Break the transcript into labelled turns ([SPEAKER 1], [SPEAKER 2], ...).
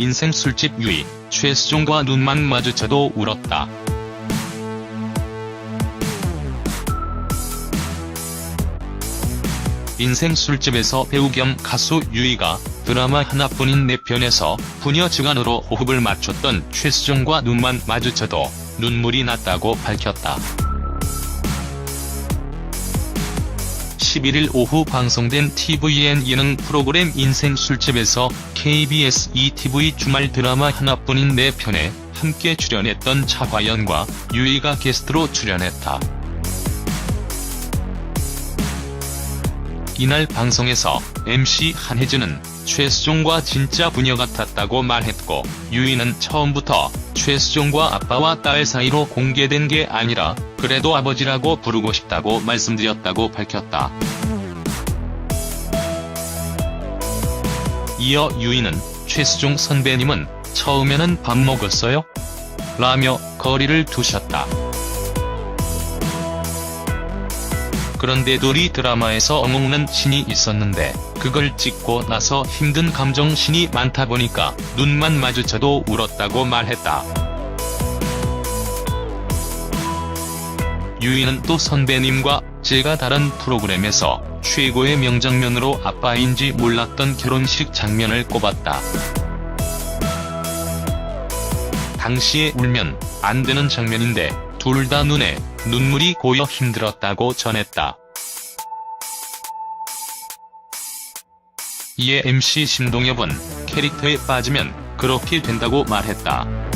[SPEAKER 1] 인생 술집 유이, 최수종과 눈만 마주쳐도 울었다. 인생 술집에서 배우 겸 가수 유이가 드라마 하나뿐인 내 편에서 부녀지간으로 호흡을 맞췄던 최수종과 눈만 마주쳐도 눈물이 났다고 밝혔다. 11일 오후 방송된 TVN 예능 프로그램 인생 술집에서 KBS ETV 주말 드라마 하나뿐인 내 편에 함께 출연했던 차화연과 유이가 게스트로 출연했다. 이날 방송에서 MC 한혜진은 최수종과 진짜 부녀 같았다고 말했고 유이는 처음부터 최수종과 아빠와 딸 사이로 공개된 게 아니라 그래도 아버지라고 부르고 싶다고 말씀드렸다고 밝혔다. 이어 유이는 최수종 선배님은 처음에는 밥 먹었어요? 라며 거리를 두셨다. 그런데 둘이 드라마에서 어먹는 신이 있었는데 그걸 찍고 나서 힘든 감정 신이 많다 보니까 눈만 마주쳐도 울었다고 말했다. 유이는 또 선배님과 제가 다른 프로그램에서 최고의 명장면으로 아빠인지 몰랐던 결혼식 장면을 꼽았다. 당시에 울면 안 되는 장면인데 둘 다 눈에 눈물이 고여 힘들었다고 전했다. 이에 MC 신동엽은 캐릭터에 빠지면 그렇게 된다고 말했다.